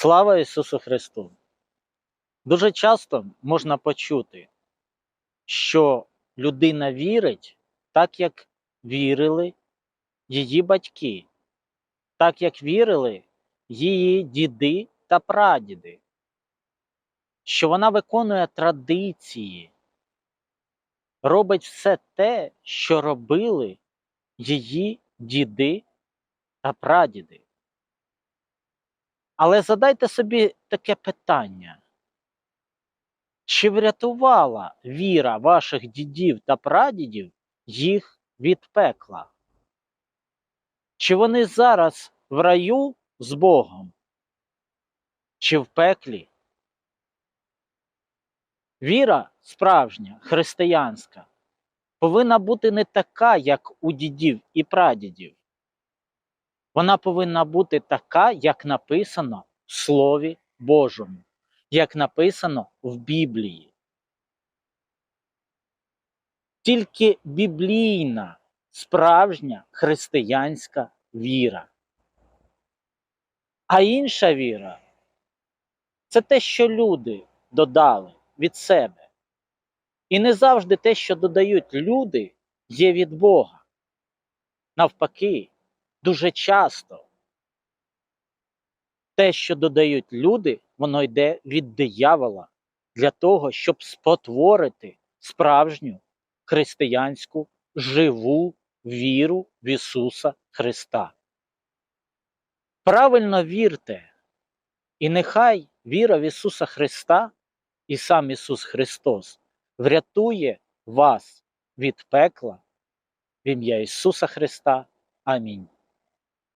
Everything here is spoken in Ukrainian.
Слава Ісусу Христу! Дуже часто можна почути, що людина вірить так, як вірили її батьки, так як вірили її діди та прадіди, що вона виконує традиції, робить все те, що робили її діди та прадіди. Але задайте собі таке питання. Чи врятувала віра ваших дідів та прадідів їх від пекла? Чи вони зараз в раю з Богом? Чи в пеклі? Віра справжня, християнська, повинна бути не така, як у дідів і прадідів. Вона повинна бути така, як написано в Слові Божому, як написано в Біблії. Тільки біблійна, справжня християнська віра. А інша віра це те, що люди додали від себе. І не завжди те, що додають люди, є від Бога. Навпаки, дуже часто те, що додають люди, воно йде від диявола для того, щоб спотворити справжню християнську живу віру в Ісуса Христа. Правильно вірте, і нехай віра в Ісуса Христа і сам Ісус Христос врятує вас від пекла в ім'я Ісуса Христа. Амінь.